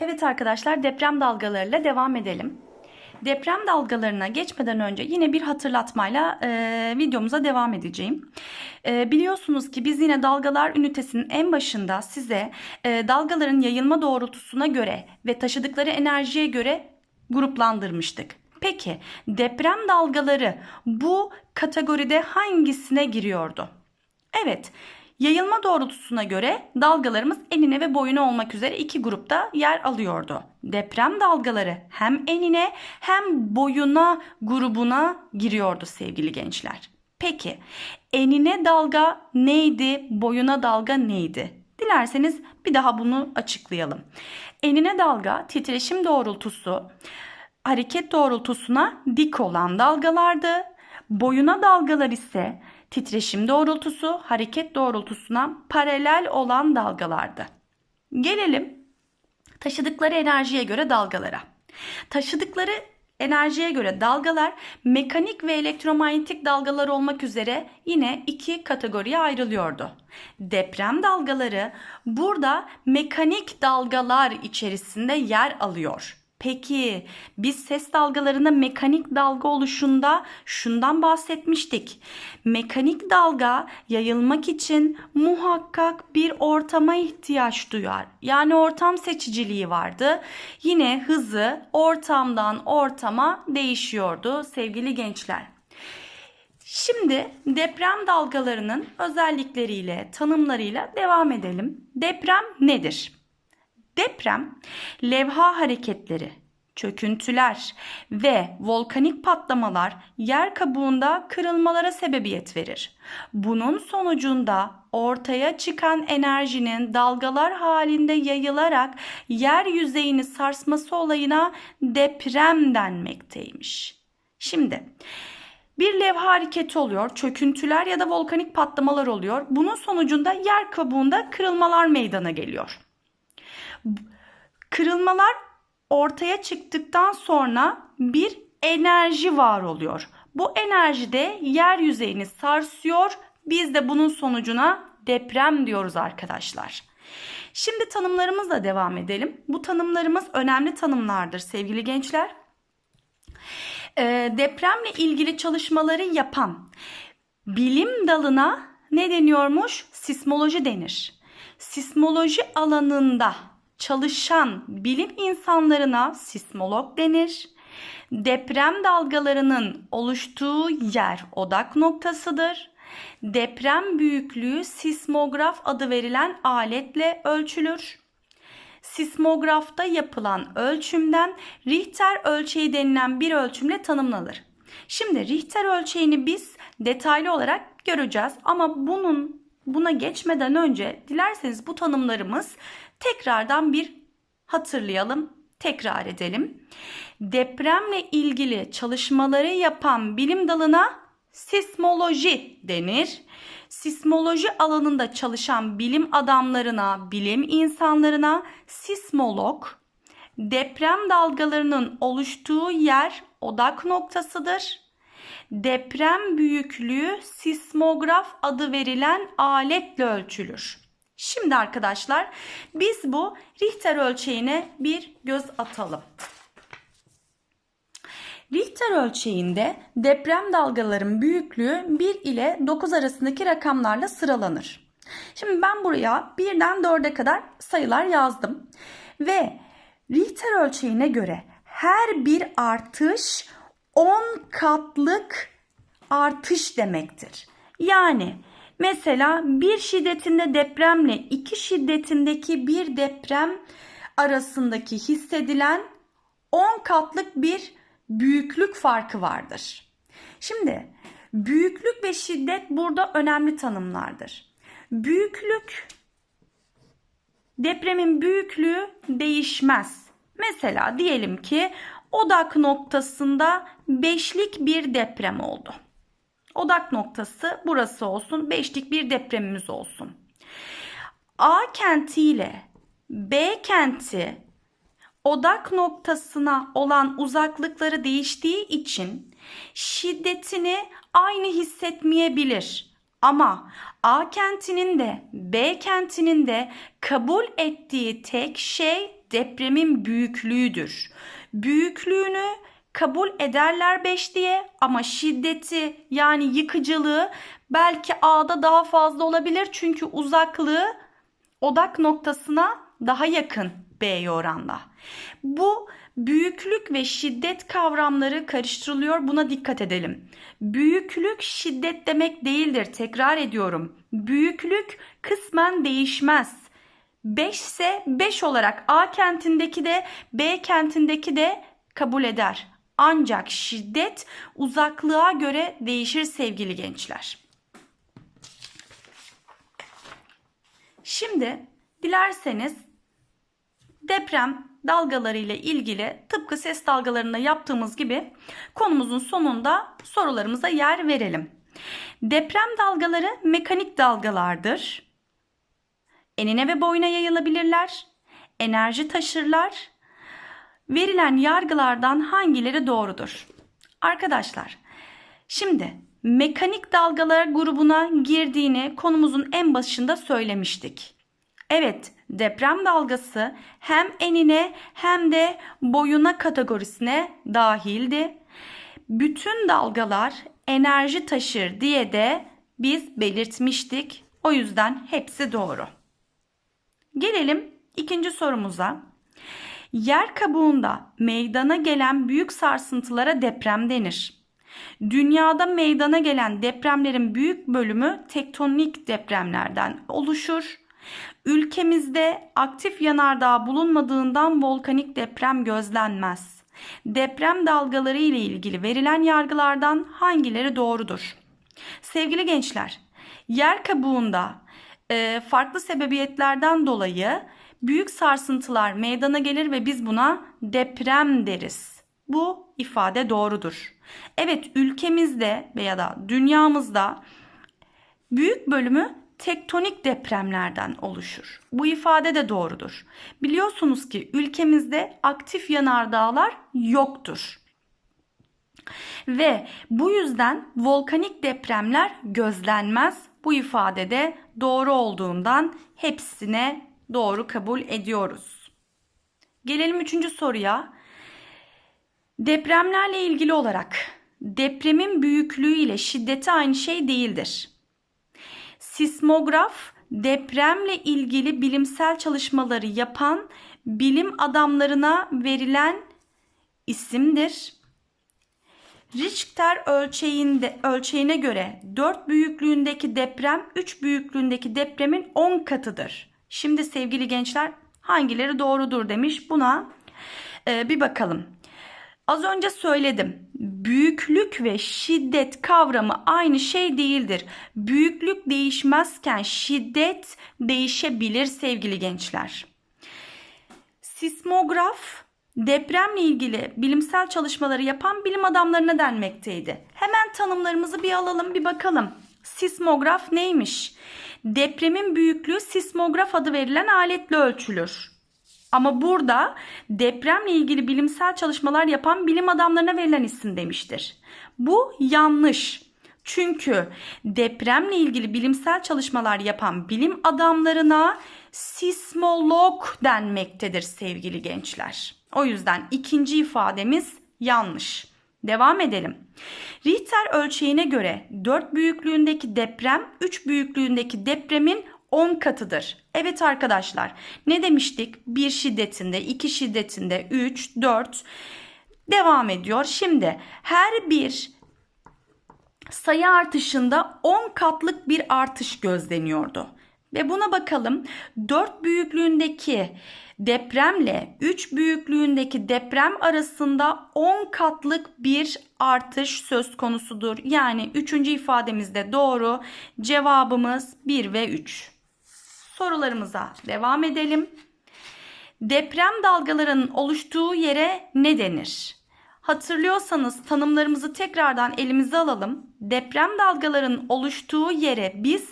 Evet arkadaşlar deprem dalgalarıyla devam edelim. Deprem dalgalarına geçmeden önce yine bir hatırlatmayla e, videomuza devam edeceğim. E, biliyorsunuz ki biz yine dalgalar ünitesinin en başında size e, dalgaların yayılma doğrultusuna göre ve taşıdıkları enerjiye göre gruplandırmıştık. Peki deprem dalgaları bu kategoride hangisine giriyordu? Evet, yayılma doğrultusuna göre dalgalarımız enine ve boyuna olmak üzere iki grupta yer alıyordu. Deprem dalgaları hem enine hem boyuna grubuna giriyordu sevgili gençler. Peki enine dalga neydi, boyuna dalga neydi? Dilerseniz bir daha bunu açıklayalım. Enine dalga titreşim doğrultusu hareket doğrultusuna dik olan dalgalardı. Boyuna dalgalar ise titreşim doğrultusu hareket doğrultusuna paralel olan dalgalardı. Gelelim taşıdıkları enerjiye göre dalgalara. Taşıdıkları enerjiye göre dalgalar mekanik ve elektromanyetik dalgalar olmak üzere yine iki kategoriye ayrılıyordu. Deprem dalgaları burada mekanik dalgalar içerisinde yer alıyor. Peki biz ses dalgalarında mekanik dalga oluşunda şundan bahsetmiştik. Mekanik dalga yayılmak için muhakkak bir ortama ihtiyaç duyar. Yani ortam seçiciliği vardı. Yine hızı ortamdan ortama değişiyordu sevgili gençler. Şimdi deprem dalgalarının özellikleriyle, tanımlarıyla devam edelim. Deprem nedir? Deprem, levha hareketleri, çöküntüler ve volkanik patlamalar yer kabuğunda kırılmalara sebebiyet verir. Bunun sonucunda ortaya çıkan enerjinin dalgalar halinde yayılarak yer yüzeyini sarsması olayına deprem denmekteymiş. Şimdi bir levha hareketi oluyor, çöküntüler ya da volkanik patlamalar oluyor. Bunun sonucunda yer kabuğunda kırılmalar meydana geliyor. Kırılmalar ortaya çıktıktan sonra bir enerji var oluyor. Bu enerji de yer yüzeyini sarsıyor. Biz de bunun sonucuna deprem diyoruz arkadaşlar. Şimdi tanımlarımızla devam edelim. Bu tanımlarımız önemli tanımlardır sevgili gençler. Ee, depremle ilgili çalışmaları yapan bilim dalına ne deniyormuş? Sismoloji denir. Sismoloji alanında çalışan bilim insanlarına sismolog denir. Deprem dalgalarının oluştuğu yer odak noktasıdır. Deprem büyüklüğü sismograf adı verilen aletle ölçülür. Sismografta yapılan ölçümden Richter ölçeği denilen bir ölçümle tanımlanır. Şimdi Richter ölçeğini biz detaylı olarak göreceğiz ama bunun buna geçmeden önce dilerseniz bu tanımlarımız tekrardan bir hatırlayalım, tekrar edelim. Depremle ilgili çalışmaları yapan bilim dalına sismoloji denir. Sismoloji alanında çalışan bilim adamlarına, bilim insanlarına sismolog, deprem dalgalarının oluştuğu yer odak noktasıdır. Deprem büyüklüğü sismograf adı verilen aletle ölçülür. Şimdi arkadaşlar biz bu Richter ölçeğine bir göz atalım. Richter ölçeğinde deprem dalgaların büyüklüğü 1 ile 9 arasındaki rakamlarla sıralanır. Şimdi ben buraya 1'den 4'e kadar sayılar yazdım. Ve Richter ölçeğine göre her bir artış 10 katlık artış demektir. Yani mesela bir şiddetinde depremle iki şiddetindeki bir deprem arasındaki hissedilen 10 katlık bir büyüklük farkı vardır. Şimdi büyüklük ve şiddet burada önemli tanımlardır. Büyüklük depremin büyüklüğü değişmez. Mesela diyelim ki odak noktasında beşlik bir deprem oldu. Odak noktası burası olsun. Beşlik bir depremimiz olsun. A kenti ile B kenti odak noktasına olan uzaklıkları değiştiği için şiddetini aynı hissetmeyebilir. Ama A kentinin de B kentinin de kabul ettiği tek şey depremin büyüklüğüdür. Büyüklüğünü kabul ederler 5 diye ama şiddeti yani yıkıcılığı belki A'da daha fazla olabilir çünkü uzaklığı odak noktasına daha yakın B'ye oranla. Bu büyüklük ve şiddet kavramları karıştırılıyor. Buna dikkat edelim. Büyüklük şiddet demek değildir. Tekrar ediyorum. Büyüklük kısmen değişmez. 5 ise 5 olarak A kentindeki de B kentindeki de kabul eder. Ancak şiddet uzaklığa göre değişir sevgili gençler. Şimdi dilerseniz deprem dalgaları ile ilgili tıpkı ses dalgalarında yaptığımız gibi konumuzun sonunda sorularımıza yer verelim. Deprem dalgaları mekanik dalgalardır. Enine ve boyuna yayılabilirler. Enerji taşırlar. Verilen yargılardan hangileri doğrudur? Arkadaşlar, şimdi mekanik dalgalar grubuna girdiğini konumuzun en başında söylemiştik. Evet, deprem dalgası hem enine hem de boyuna kategorisine dahildi. Bütün dalgalar enerji taşır diye de biz belirtmiştik. O yüzden hepsi doğru. Gelelim ikinci sorumuza. Yer kabuğunda meydana gelen büyük sarsıntılara deprem denir. Dünyada meydana gelen depremlerin büyük bölümü tektonik depremlerden oluşur. Ülkemizde aktif yanardağ bulunmadığından volkanik deprem gözlenmez. Deprem dalgaları ile ilgili verilen yargılardan hangileri doğrudur? Sevgili gençler, yer kabuğunda farklı sebebiyetlerden dolayı büyük sarsıntılar meydana gelir ve biz buna deprem deriz. Bu ifade doğrudur. Evet ülkemizde veya da dünyamızda büyük bölümü tektonik depremlerden oluşur. Bu ifade de doğrudur. Biliyorsunuz ki ülkemizde aktif yanardağlar yoktur. Ve bu yüzden volkanik depremler gözlenmez. Bu ifade de doğru olduğundan hepsine doğru kabul ediyoruz. Gelelim üçüncü soruya. Depremlerle ilgili olarak depremin büyüklüğü ile şiddeti aynı şey değildir. Sismograf depremle ilgili bilimsel çalışmaları yapan bilim adamlarına verilen isimdir. Richter ölçeğinde, ölçeğine göre 4 büyüklüğündeki deprem 3 büyüklüğündeki depremin 10 katıdır. Şimdi sevgili gençler hangileri doğrudur demiş. Buna e, bir bakalım. Az önce söyledim. Büyüklük ve şiddet kavramı aynı şey değildir. Büyüklük değişmezken şiddet değişebilir sevgili gençler. Sismograf depremle ilgili bilimsel çalışmaları yapan bilim adamlarına denmekteydi. Hemen tanımlarımızı bir alalım bir bakalım. Sismograf neymiş? Depremin büyüklüğü sismograf adı verilen aletle ölçülür. Ama burada depremle ilgili bilimsel çalışmalar yapan bilim adamlarına verilen isim demiştir. Bu yanlış. Çünkü depremle ilgili bilimsel çalışmalar yapan bilim adamlarına sismolog denmektedir sevgili gençler. O yüzden ikinci ifademiz yanlış. Devam edelim. Richter ölçeğine göre 4 büyüklüğündeki deprem 3 büyüklüğündeki depremin 10 katıdır. Evet arkadaşlar ne demiştik? 1 şiddetinde, 2 şiddetinde, 3, 4 devam ediyor. Şimdi her bir sayı artışında 10 katlık bir artış gözleniyordu. Ve buna bakalım 4 büyüklüğündeki depremle 3 büyüklüğündeki deprem arasında 10 katlık bir artış söz konusudur. Yani 3. ifademizde doğru cevabımız 1 ve 3 sorularımıza devam edelim. Deprem dalgalarının oluştuğu yere ne denir? Hatırlıyorsanız tanımlarımızı tekrardan elimize alalım. Deprem dalgalarının oluştuğu yere biz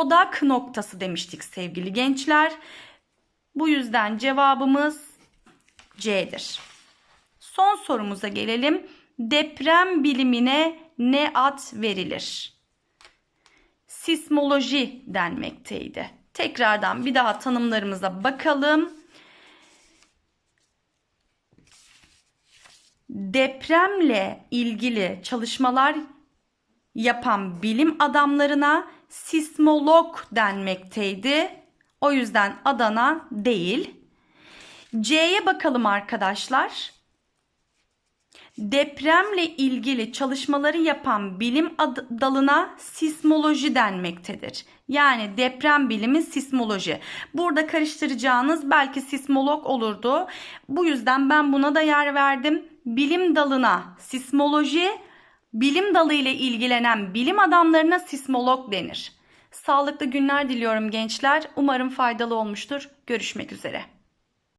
odak noktası demiştik sevgili gençler. Bu yüzden cevabımız C'dir. Son sorumuza gelelim. Deprem bilimine ne ad verilir? Sismoloji denmekteydi. Tekrardan bir daha tanımlarımıza bakalım. Depremle ilgili çalışmalar yapan bilim adamlarına sismolog denmekteydi. O yüzden Adana değil. C'ye bakalım arkadaşlar. Depremle ilgili çalışmaları yapan bilim dalına sismoloji denmektedir. Yani deprem bilimi sismoloji. Burada karıştıracağınız belki sismolog olurdu. Bu yüzden ben buna da yer verdim. Bilim dalına sismoloji, bilim dalı ile ilgilenen bilim adamlarına sismolog denir. Sağlıklı günler diliyorum gençler. Umarım faydalı olmuştur. Görüşmek üzere.